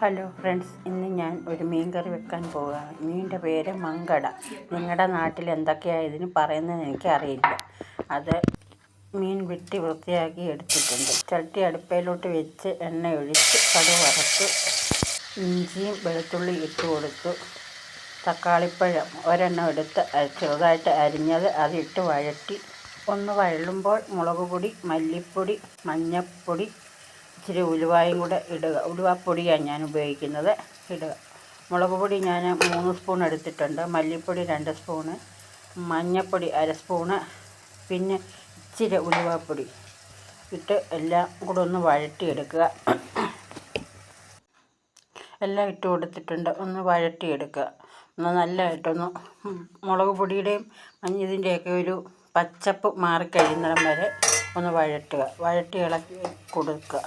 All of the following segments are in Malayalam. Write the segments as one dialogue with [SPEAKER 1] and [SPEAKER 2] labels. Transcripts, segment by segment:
[SPEAKER 1] ഹലോ ഫ്രണ്ട്സ് ഇന്ന് ഞാൻ ഒരു മീൻ കറി വെക്കാൻ പോവുകയാണ് മീനിന്റെ പേര് മങ്കട. നിങ്ങളുടെ നാട്ടിൽ എന്തൊക്കെയാണ് ഇതിന് പറയുന്നത് എനിക്കറിയില്ല. അത് മീൻ വെട്ടി വൃത്തിയാക്കി എടുത്തിട്ടുണ്ട്. ചട്ടി അടുപ്പയിലോട്ട് വെച്ച് എണ്ണ ഒഴിച്ച് കടുക് വറുത്ത് ഇഞ്ചിയും വെളുത്തുള്ളി ഇട്ട് കൊടുത്തു. തക്കാളിപ്പഴം ഒരെണ്ണം എടുത്ത് ചെറുതായിട്ട് അരിഞ്ഞത് അതിട്ട് വഴറ്റി. ഒന്ന് വഴളുമ്പോൾ മുളക് പൊടി മല്ലിപ്പൊടി മഞ്ഞൾപ്പൊടി ഇച്ചിരി ഉലുവായും കൂടെ ഇടുക. ഉലുവാപ്പൊടിയാണ് ഞാൻ ഉപയോഗിക്കുന്നത്. ഇടുക. മുളക് പൊടി ഞാൻ മൂന്ന് സ്പൂൺ എടുത്തിട്ടുണ്ട്. മല്ലിപ്പൊടി രണ്ട് സ്പൂണ്. മഞ്ഞൾപ്പൊടി അര സ്പൂണ്. പിന്നെ ഇച്ചിരി ഉലുവാപ്പൊടി ഇട്ട് എല്ലാം കൂടെ ഒന്ന് വഴറ്റിയെടുക്കുക. എല്ലാം ഇട്ട് കൊടുത്തിട്ടുണ്ട്. ഒന്ന് വഴറ്റിയെടുക്കുക. ഒന്ന് നല്ലതായിട്ടൊന്ന് മുളക് പൊടിയുടെയും ഇതിന്റെയൊക്കെ ഒരു പച്ചപ്പ് മാറിക്കഴിയുന്നിടം വരെ ഒന്ന് വഴറ്റുക. വഴറ്റി ഇളക്കി കൊടുക്കുക.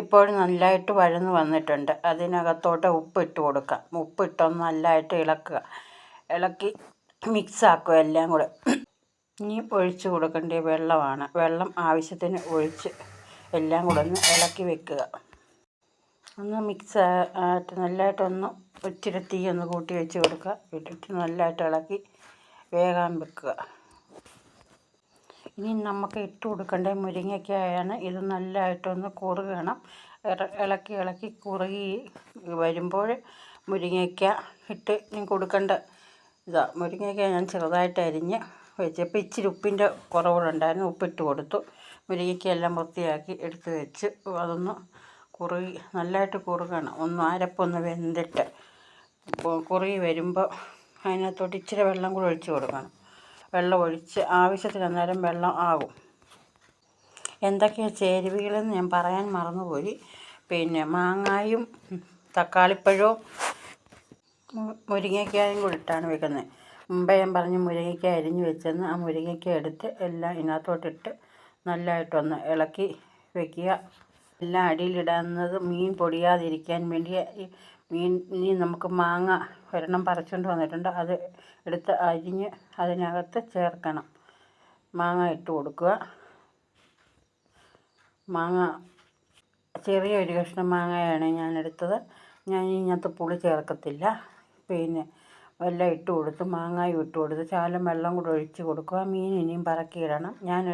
[SPEAKER 1] ഇപ്പോൾ നല്ലതായിട്ട് വഴന്ന് വന്നിട്ടുണ്ട്. അതിനകത്തോട്ട് ഉപ്പിട്ട് കൊടുക്കാം. ഉപ്പിട്ടൊന്ന് നല്ലതായിട്ട് ഇളക്കുക. ഇളക്കി മിക്സാക്കുക എല്ലാം കൂടെ. ഇനി ഒഴിച്ച് കൊടുക്കേണ്ട വെള്ളമാണ്. വെള്ളം ആവശ്യത്തിന് ഒഴിച്ച് എല്ലാം കൂടെ ഒന്ന് ഇളക്കി വെക്കുക. ഒന്ന് മിക്സ് ആയിട്ട് നല്ലതായിട്ടൊന്ന് ഇച്ചിരി തീ ഒന്ന് കൂട്ടി വെച്ച് കൊടുക്കുക. ഇട്ടിട്ട് നല്ലതായിട്ട് ഇളക്കി വേകാൻ വെക്കുക. ഇനി നമുക്ക് ഇട്ട് കൊടുക്കേണ്ട? മുരിങ്ങയ്ക്കായാണ് ഇത് നല്ലതായിട്ടൊന്ന് കുറുകണം. ഇളക്കി ഇളക്കി കുറുകി വരുമ്പോൾ മുരിങ്ങയ്ക്ക ഇട്ട് ഇനി കൊടുക്കേണ്ട. ഇതാ മുരിങ്ങയ്ക്ക ഞാൻ ചെറുതായിട്ട് അരിഞ്ഞ് വെച്ചപ്പോൾ ഇച്ചിരി ഉപ്പിന്റെ കുറവുണ്ടായിരുന്നു ഉപ്പിട്ട് കൊടുത്തു. മുരിങ്ങയ്ക്ക എല്ലാം വൃത്തിയാക്കി എടുത്ത് വെച്ച് അതൊന്ന് കുറുകി നല്ലതായിട്ട് കുറുകണം. ഒന്ന് അരപ്പൊന്ന് വെന്തിട്ട്. കുറുകി വരുമ്പോൾ അതിനകത്തോട്ട് ഇച്ചിരി വെള്ളം കൂടി ഒഴിച്ച് കൊടുക്കണം. വെള്ളം ഒഴിച്ച് ആവശ്യത്തിന് അന്നേരം വെള്ളം ആകും. എന്തൊക്കെയാണ് ചേരുവകളെന്ന് ഞാൻ പറയാൻ മറന്നുപോയി. പിന്നെ മാങ്ങായും തക്കാളിപ്പഴവും മുരിങ്ങയ്ക്കായും കൂടി ഇട്ടാണ് വെക്കുന്നത് മുമ്പേ ഞാൻ പറഞ്ഞ് മുരിങ്ങയ്ക്ക അരിഞ്ഞ് വെച്ചെന്ന് ആ മുരിങ്ങയ്ക്ക എടുത്ത് എല്ലാം ഇതിനകത്തോട്ടിട്ട് നല്ലതായിട്ടൊന്ന് ഇളക്കി വെക്കുക. എല്ലാം അടിയിലിടുന്നത് മീൻ പൊടിയാതിരിക്കാൻ വേണ്ടി ഇനി നമുക്ക് മാങ്ങ ഒരെണ്ണം പറിച്ചുകൊണ്ട് വന്നിട്ടുണ്ട്. അത് എടുത്ത് അരിഞ്ഞ് അതിനകത്ത് ചേർക്കണം. മാങ്ങ ഇട്ട് കൊടുക്കുക. മാങ്ങ ചെറിയ ഒരു കഷ്ണം മാങ്ങയാണ് ഞാൻ എടുത്തത്. ഞാൻ ഇതിനകത്ത് പുളി ചേർക്കത്തില്ല. പിന്നെ എല്ലാം ഇട്ട് കൊടുത്ത് മാങ്ങായും ഇട്ട് കൊടുത്ത് ശാലം വെള്ളം കൂടെ ഒഴിച്ച് കൊടുക്കുക. മീൻ ഇനിയും പറക്കിയിടണം ഞാൻ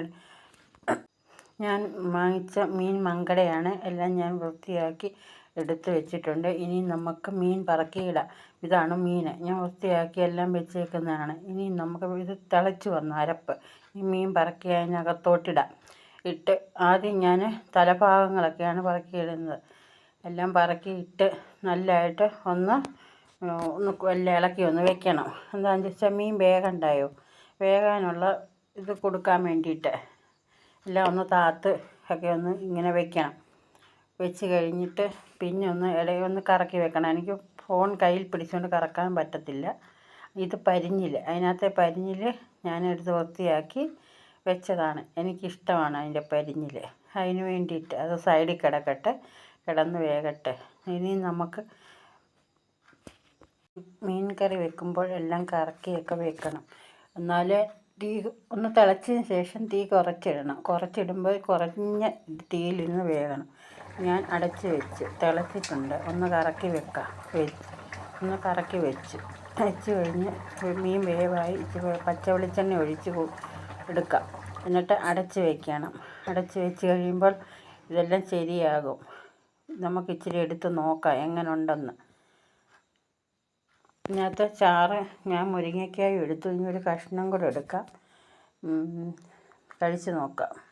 [SPEAKER 1] ഞാൻ വാങ്ങിച്ച മീൻ മങ്കടയാണ്. എല്ലാം ഞാൻ വൃത്തിയാക്കി എടുത്ത് വെച്ചിട്ടുണ്ട്. ഇനി നമുക്ക് മീൻ പറക്കിയിടാം. ഇതാണ് മീൻ. ഞാൻ വൃത്തിയാക്കി എല്ലാം വെച്ചേക്കുന്നതാണ്. ഇനി നമുക്ക് ഇത് തിളച്ച് വന്നു അരപ്പ്. ഈ മീൻ പറക്കി അതിനകത്തോട്ടിടാം ഇട്ട് ആദ്യം ഞാൻ തലഭാഗങ്ങളൊക്കെയാണ് പറക്കിയിടുന്നത്. എല്ലാം പറക്കി ഇട്ട് നല്ലതായിട്ട് ഒന്ന് ഒന്ന് എല്ലാം ഇളക്കി ഒന്ന് വെക്കണം. എന്താണെന്ന് വെച്ചാൽ മീൻ വേഗണ്ടായോ? വേകാനുള്ള ഇത് കൊടുക്കാൻ വേണ്ടിയിട്ട്. എല്ലാം ഒന്ന് താത്ത് ഒക്കെ ഒന്ന് ഇങ്ങനെ വെക്കണം. വെച്ച് കഴിഞ്ഞിട്ട് പിന്നെ ഒന്ന് ഇടയൊന്ന് കറക്കി വെക്കണം. എനിക്ക് ഫോൺ കയ്യിൽ പിടിച്ചുകൊണ്ട് കറക്കാൻ പറ്റത്തില്ല. ഇത് പരിഞ്ഞിൽ അതിനകത്തെ പരിഞ്ഞിൽ ഞാനെടുത്ത് വൃത്തിയാക്കി വെച്ചതാണ്. എനിക്കിഷ്ടമാണ് അതിന്റെ പരിഞ്ഞിൽ അതിന് വേണ്ടിയിട്ട് അത് സൈഡിൽ കിടക്കട്ടെ. കിടന്ന് വേകട്ടെ. ഇനി നമുക്ക് മീൻ കറി വെക്കുമ്പോൾ എല്ലാം കറക്കിയൊക്കെ വെക്കണം. എന്നാലേ തീ ഒന്ന് തിളച്ചതിന് ശേഷം തീ കുറച്ചിടണം. കുറച്ചിടുമ്പോൾ കുറഞ്ഞ തീയിലിരുന്ന് വേകണം. ഞാൻ അടച്ച് വെച്ച് തിളച്ചിട്ടുണ്ട്. ഒന്ന് കറക്കി വെക്കാം. വെച്ച് ഒന്ന് കറക്കി വെച്ച്. വെച്ച് കഴിഞ്ഞ് മീൻ വേവായി. പച്ച വെളിച്ചെണ്ണ ഒഴിച്ച് എടുക്കാം. എന്നിട്ട് അടച്ച് വെക്കണം. അടച്ച് വെച്ച് കഴിയുമ്പോൾ ഇതെല്ലാം ശരിയാകും. നമുക്ക് ഇച്ചിരി എടുത്ത് നോക്കാം എങ്ങനെ ഉണ്ടെന്ന് ഇതിനകത്ത് ചാറ് ഞാൻ മുരിങ്ങയ്ക്കായും എടുത്തു. ഇനി ഒരു കഷ്ണം കൂടെ എടുക്കാം. കഴിച്ച് നോക്കാം.